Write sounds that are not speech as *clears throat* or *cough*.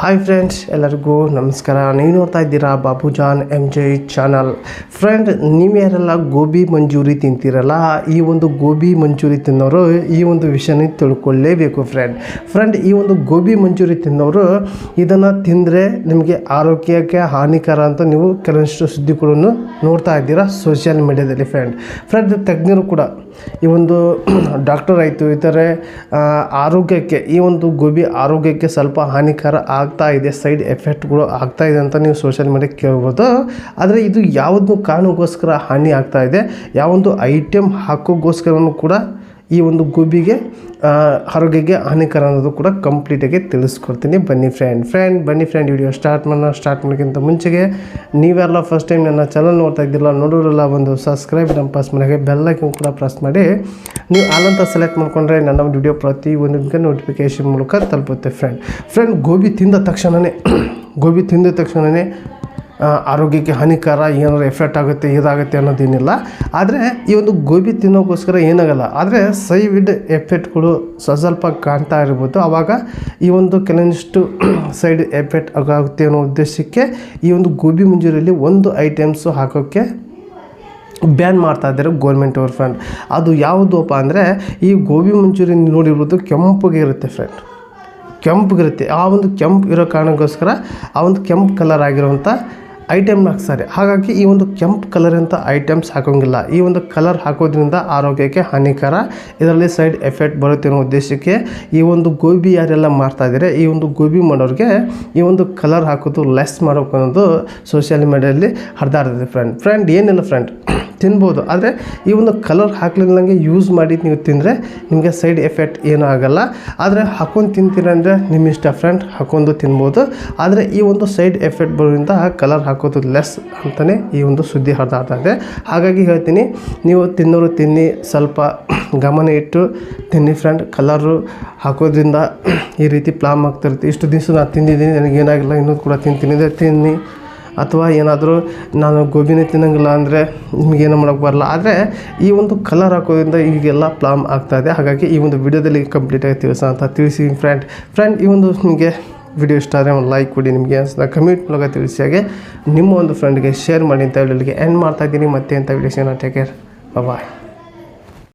Hi friends ಎಲ್ಲರಿಗೂ ನಮಸ್ಕಾರ. ನೀವು ನೋಡ್ತಾ ಇದ್ದೀರಾ Babu Jaan M J channel friend ನೀವು ಯಾರೆಲ್ಲ ಗೋಬಿ ಮಂಜೂರಿ ತಿಂತೀರಲ್ಲ, ಈ ಒಂದು ಗೋಬಿ ಮಂಜೂರಿ ತಿನ್ನೋರು ಈ ಒಂದು ವಿಷಯನ ತಿಳ್ಕೊಳ್ಳೇಬೇಕು ಫ್ರೆಂಡ್ ಫ್ರೆಂಡ್ ಈ ಒಂದು ಗೋಬಿ ಮಂಜೂರಿ ತಿನ್ನೋರು ಇದನ್ನು ತಿಂದರೆ ನಿಮಗೆ ಆರೋಗ್ಯಕ್ಕೆ ಹಾನಿಕರ ಅಂತ ನೀವು ಕೆಲವಷ್ಟು ಸುದ್ದಿಗಳನ್ನು ನೋಡ್ತಾ ಇದ್ದೀರಾ ಸೋಷಿಯಲ್ ಮೀಡ್ಯಾದಲ್ಲಿ ಫ್ರೆಂಡ್ ಫ್ರೆಂಡ್ ತಜ್ಞರು ಕೂಡ ಈ ಒಂದು ಡಾಕ್ಟರ್ ಆಯಿತು ಇತರೆ ಆರೋಗ್ಯಕ್ಕೆ, ಈ ಒಂದು ಗೋಬಿ ಆರೋಗ್ಯಕ್ಕೆ ಸ್ವಲ್ಪ ಹಾನಿಕರ ಆಗ್ತಾ ಇದೆ ಸೈಡ್ ಎಫೆಕ್ಟ್ಗಳು ಆಗ್ತಾ ಇದೆ ಅಂತ ನೀವು ಸೋಷಿಯಲ್ ಮೀಡಿಯಾ ಕೇಳ್ಬೋದು. ಆದರೆ ಇದು ಯಾವುದು ಕಾರಣಕ್ಕೋಸ್ಕರ ಹಾನಿ ಆಗ್ತಾ ಇದೆ. ಯಾವೊಂದು ಐಟಮ್ ಹಾಕೋಗೋಸ್ಕರನೂ ಕೂಡ ಈ ಒಂದು ಗೋಬಿಗೆ ಆರೋಗ್ಯಕ್ಕೆ ಹಾನಿಕರ ಅನ್ನೋದು ಕೂಡ ಕಂಪ್ಲೀಟಾಗಿ ತಿಳಿಸ್ಕೊಡ್ತೀನಿ. ಬನ್ನಿ ಫ್ರೆಂಡ್ ಫ್ರೆಂಡ್ ಬನ್ನಿ ಫ್ರೆಂಡ್ ವಿಡಿಯೋ ಸ್ಟಾರ್ಟ್ ಮಾಡೋಣ. ಸ್ಟಾರ್ಟ್ ಮಾಡೋಕ್ಕಿಂತ ಮುಂಚೆಗೆ ನೀವೆಲ್ಲ ಫಸ್ಟ್ ಟೈಮ್ ನನ್ನ ಚಾನಲ್ ನೋಡ್ತಾ ಇದ್ದಿಲ್ಲ ನೋಡೋರೆಲ್ಲ ಒಂದು ಸಬ್ಸ್ಕ್ರೈಬ್ ನಮ್ಮ ಪಾಸ್ ಮನೆಗೆ ಬೆಲ್ಲೈಕನ್ ಕೂಡ ಪ್ರೆಸ್ ಮಾಡಿ. ನೀವು ಆಲಂತ ಸೆಲೆಕ್ಟ್ ಮಾಡಿಕೊಂಡ್ರೆ ನನ್ನ ವಿಡಿಯೋ ಪ್ರತಿ ಒಂದಕ್ಕೆ ನಿಮಗೆ ನೋಟಿಫಿಕೇಶನ್ ಮೂಲಕ ತಲುಪುತ್ತೆ ಫ್ರೆಂಡ್ ಫ್ರೆಂಡ್ ಗೋಬಿ ತಿಂದ ತಕ್ಷಣವೇ ಗೋಬಿ ತಿಂದ ತಕ್ಷಣವೇ ಆರೋಗ್ಯಕ್ಕೆ ಹಾನಿಕರ, ಏನಾದ್ರು ಎಫೆಕ್ಟ್ ಆಗುತ್ತೆ, ಇದಾಗುತ್ತೆ ಅನ್ನೋದೇನಿಲ್ಲ. ಆದರೆ ಈ ಒಂದು ಗೋಬಿ ತಿನ್ನೋಕ್ಕೋಸ್ಕರ ಏನಾಗಲ್ಲ. ಆದರೆ ಸೈಡ್ ಎಫೆಕ್ಟ್ಗಳು ಸ್ವ ಸ್ವಲ್ಪ ಕಾಣ್ತಾ ಇರ್ಬೋದು. ಆವಾಗ ಈ ಒಂದು ಕೆಲವೊಂದಿಷ್ಟು *clears throat* ಸೈಡ್ ಎಫೆಕ್ಟ್ ಆಗುತ್ತೆ ಅನ್ನೋ ಉದ್ದೇಶಕ್ಕೆ ಈ ಒಂದು ಗೋಬಿ ಮಂಜೂರಿಯಲ್ಲಿ ಒಂದು ಐಟಮ್ಸು ಹಾಕೋಕ್ಕೆ ಬ್ಯಾನ್ ಮಾಡ್ತಾ ಇದ್ದಾರೆ ಗೋರ್ಮೆಂಟ್ ಅವ್ರ ಫ್ರೆಂಡ್ ಅದು ಯಾವುದಪ್ಪ ಅಂದರೆ ಈ ಗೋಬಿ ಮಂಚೂರಿ ನೋಡಿರ್ಬೋದು, ಕೆಂಪಗೆ ಇರುತ್ತೆ ಫ್ರೆಂಡ್ ಕೆಂಪಗಿರುತ್ತೆ. ಆ ಒಂದು ಕೆಂಪು ಇರೋ ಕಾರಣಕ್ಕೋಸ್ಕರ ಆ ಒಂದು ಕೆಂಪು ಕಲರ್ ಆಗಿರುವಂಥ ಐಟಮ್ನ ಹಾಕ್ತಾರೆ ಹಾಗಾಗಿ ಈ ಒಂದು ಕೆಂಪು ಕಲರ್ ಅಂತ ಐಟಮ್ಸ್ ಹಾಕೋಂಗಿಲ್ಲ. ಈ ಒಂದು ಕಲರ್ ಹಾಕೋದ್ರಿಂದ ಆರೋಗ್ಯಕ್ಕೆ ಹಾನಿಕರ. ಇದರಲ್ಲಿ ಸೈಡ್ ಎಫೆಕ್ಟ್ ಬರುತ್ತೆ ಅನ್ನೋ ಉದ್ದೇಶಕ್ಕೆ ಈ ಒಂದು ಗೋಬಿ ಯಾರೆಲ್ಲ ಮಾಡ್ತಾ ಇದ್ದಾರೆ ಈ ಒಂದು ಗೋಬಿ ಮಾಡೋರಿಗೆ ಈ ಒಂದು ಕಲರ್ ಹಾಕೋದು ಲೆಸ್ ಮಾಡೋಕೆ ಅನ್ನೋದು ಸೋಷಿಯಲ್ ಮೀಡಿಯಲ್ಲಿ ಹರಿದಾಡ್ತಿದೆ ಫ್ರೆಂಡ್ ಫ್ರೆಂಡ್ ಏನಿಲ್ಲ ಫ್ರೆಂಡ್ ತಿನ್ಬೋದು. ಆದರೆ ಈ ಒಂದು ಕಲರ್ ಹಾಕ್ಲಿಲ್ಲಂಗೆ ಯೂಸ್ ಮಾಡಿ ನೀವು ತಿಂದರೆ ನಿಮಗೆ ಸೈಡ್ ಎಫೆಕ್ಟ್ ಏನೂ ಆಗೋಲ್ಲ. ಆದರೆ ಹಾಕೊಂಡು ತಿಂತೀರ ಅಂದರೆ ನಿಮ್ಮ ಇಷ್ಟ ಫ್ರೆಂಡ್ ಹಾಕೊಂಡು ತಿನ್ಬೋದು. ಆದರೆ ಈ ಒಂದು ಸೈಡ್ ಎಫೆಕ್ಟ್ ಬರೋದ್ರಿಂದ ಕಲರ್ ಹಾಕೋದು ಲೆಸ್ ಅಂತಲೇ ಈ ಒಂದು ಸುದ್ದಿ ಇದೆ. ಹಾಗಾಗಿ ಹೇಳ್ತೀನಿ, ನೀವು ತಿನ್ನೋರು ತಿನ್ನಿ, ಸ್ವಲ್ಪ *clears throat* ಗಮನ ಇಟ್ಟು ತಿನ್ನಿ ಫ್ರೆಂಡ್ ಕಲರು ಹಾಕೋದ್ರಿಂದ ಈ ರೀತಿ ಪ್ಲಾಮ್ ಆಗ್ತಿರುತ್ತೆ ಇಷ್ಟು ದಿವಸ ನಾನು ತಿಂದಿದ್ದೀನಿ, ನನಗೇನಾಗಿಲ್ಲ, ಇನ್ನೂ ಕೂಡ ತಿಂತೀನಿ ತಿನ್ನಿ. ಅಥವಾ ಏನಾದರೂ ನಾನು ಗೋಬಿನೇ ತಿನ್ನಂಗಿಲ್ಲ ಅಂದರೆ ನಿಮಗೇನು ಮಾಡೋಕ್ಕೆ ಬರಲ್ಲ. ಆದರೆ ಈ ಒಂದು ಕಲರ್ ಹಾಕೋದ್ರಿಂದ ಈಗೆಲ್ಲ ಪ್ಲಾಮ್ ಆಗ್ತಾ ಇದೆ. ಹಾಗಾಗಿ ಈ ಒಂದು ವಿಡಿಯೋದಲ್ಲಿ ಕಂಪ್ಲೀಟಾಗಿ ತಿಳಿಸ ಅಂತ ತಿಳಿಸಿ ಫ್ರೆಂಡ್ ಫ್ರೆಂಡ್ ಈ ಒಂದು ನಿಮಗೆ ವಿಡಿಯೋ ಇಷ್ಟ ಆದರೆ ಒಂದು ಲೈಕ್ ಕೊಡಿ. ನಿಮಗೆ ಅನಿಸಿದ ಕಮೆಂಟ್ ಮೂಲಕ ತಿಳಿಸಿ. ಹಾಗೆ ನಿಮ್ಮ ಒಂದು ಫ್ರೆಂಡ್ಗೆ ಶೇರ್ ಮಾಡಿ ಅಂತ ಹೇಳಿ. ಎಂಡ್ ಮಾಡ್ತಾ ಇದ್ದೀನಿ. ಮತ್ತೆ ಅಂತ ವಿಡಿಯೋ ಟೇಕ್ ಕೇರ್ ಬಾಯ್